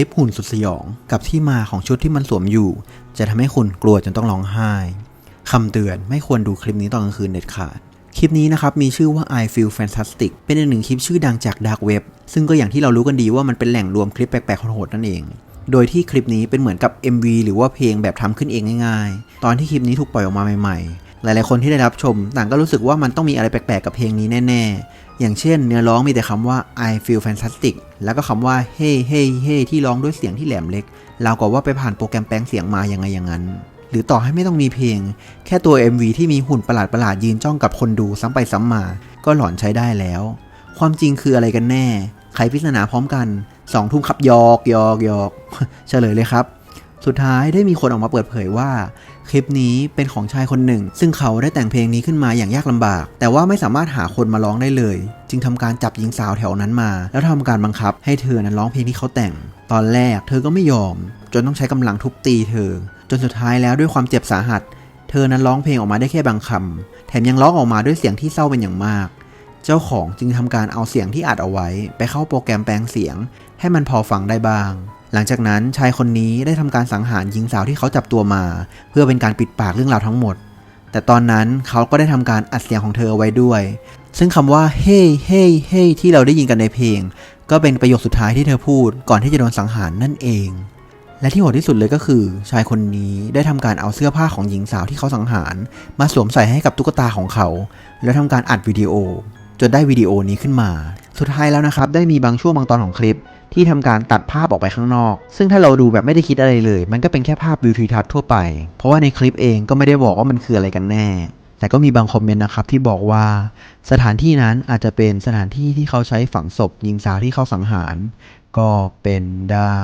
ลิปหุ่นสุดสยองกับที่มาของชุดที่มันสวมอยู่ จะทำให้คุณกลัวจนต้องร้องไห้คำเตือนไม่ควรดูคลิปนี้ตอนกลางคืนเด็ดขาด คลิปนี้นะครับมีชื่อว่า I Feel Fantastic เป็นอีกหนึ่งคลิปชื่อดังจาก Dark Web ซึ่งก็อย่างที่เรารู้กันดีว่ามันเป็นแหล่งรวมคลิปแปลกๆโหดนั่นเองโดยที่คลิปนี้เป็นเหมือนกับ MV หรือว่าเพลงแบบทำขึ้นเองง่ายๆ ตอนที่คลิปนี้ถูกปล่อยออกมาใหม่ๆ หลายๆคนที่ได้รับชม ต่างก็รู้สึกว่ามันต้องมีอะไรแปลกๆกับเพลงนี้แน่ๆ อย่างเช่น เนื้อร้องมีแต่คำว่า I feel fantastic แล้วก็คำว่า hey hey hey ที่ร้องด้วยเสียงที่แหลมเล็กเรากับว่าไปผ่านโปรแกรมแปลงเสียงมายังไงอย่างนั้น หรือต่อให้ไม่ต้องมีเพลง แค่ตัว MV ที่มีหุ่นประหลาดๆยืนจ้องกับคนดูซ้ำไปซ้ำมา ก็หลอนใช้ได้แล้ว ความจริงคืออะไรกันแน่ ใครพิจารณาพร้อมกันสองทุ่มครับยอกยอกยอกเฉลยเลยครับ สุดท้ายได้มีคนออกมาเปิดเผยว่า คลิปนี้เป็นของชายคนหนึ่ง ซึ่งเขาได้แต่งเพลงนี้ขึ้นมาอย่างยากลำบาก แต่ว่าไม่สามารถหาคนมาร้องได้เลย จึงทำการจับหญิงสาวแถวนั้นมา แล้วทำการบังคับให้เธอนั้นร้องเพลงที่เขาแต่ง ตอนแรกเธอก็ไม่ยอม จนต้องใช้กำลังทุบตีเธอ จนสุดท้ายแล้วด้วยความเจ็บสาหัส เธอนั้นร้องเพลงออกมาได้แค่บางคำแถมยังร้องออกมาด้วยเสียงที่เศร้าเป็นอย่างมาก เจ้าของจึงทำการเอาเสียงที่อัดเอาไว้ ไปเข้าโปรแกรมแปลงเสียง ให้มันพอฟังได้บ้าง หลังจากนั้นชายคนนี้ได้ทำการสังหารหญิงสาวที่เขาจับตัวมา เพื่อเป็นการปิดปากเรื่องราวทั้งหมด แต่ตอนนั้นเขาก็ได้ทำการอัดเสียงของเธอเอาไว้ด้วย ซึ่งคำว่าเฮ้เฮ้เฮ้ที่เราได้ยินกันในเพลง ก็เป็นประโยคสุดท้ายที่เธอพูดก่อนที่จะโดนสังหารนั่นเอง และที่โหดที่สุดเลยก็คือ ชายคนนี้ได้ทำการเอาเสื้อผ้าของหญิงสาวที่เขาสังหาร มาสวมใส่ให้กับตุ๊กตาของเขา แล้วทำการอัดวิดีโอจนได้วิดีโอนี้ขึ้นมา สุดท้ายแล้วนะครับ ได้มีบางช่วงบางตอนของคลิป ที่ทำการตัดภาพออกไปข้างนอก ซึ่งถ้าเราดูแบบไม่ได้คิดอะไรเลย มันก็เป็นแค่ภาพวิวทิวทัศน์ทั่วไป เพราะว่าในคลิปเองก็ไม่ได้บอกว่ามันคืออะไรกันแน่ แต่ก็มีบางคอมเมนต์นะครับที่บอกว่า สถานที่นั้นอาจจะเป็นสถานที่ที่เขาใช้ฝังศพหญิงสาวที่เขาสังหาร ก็เป็นได้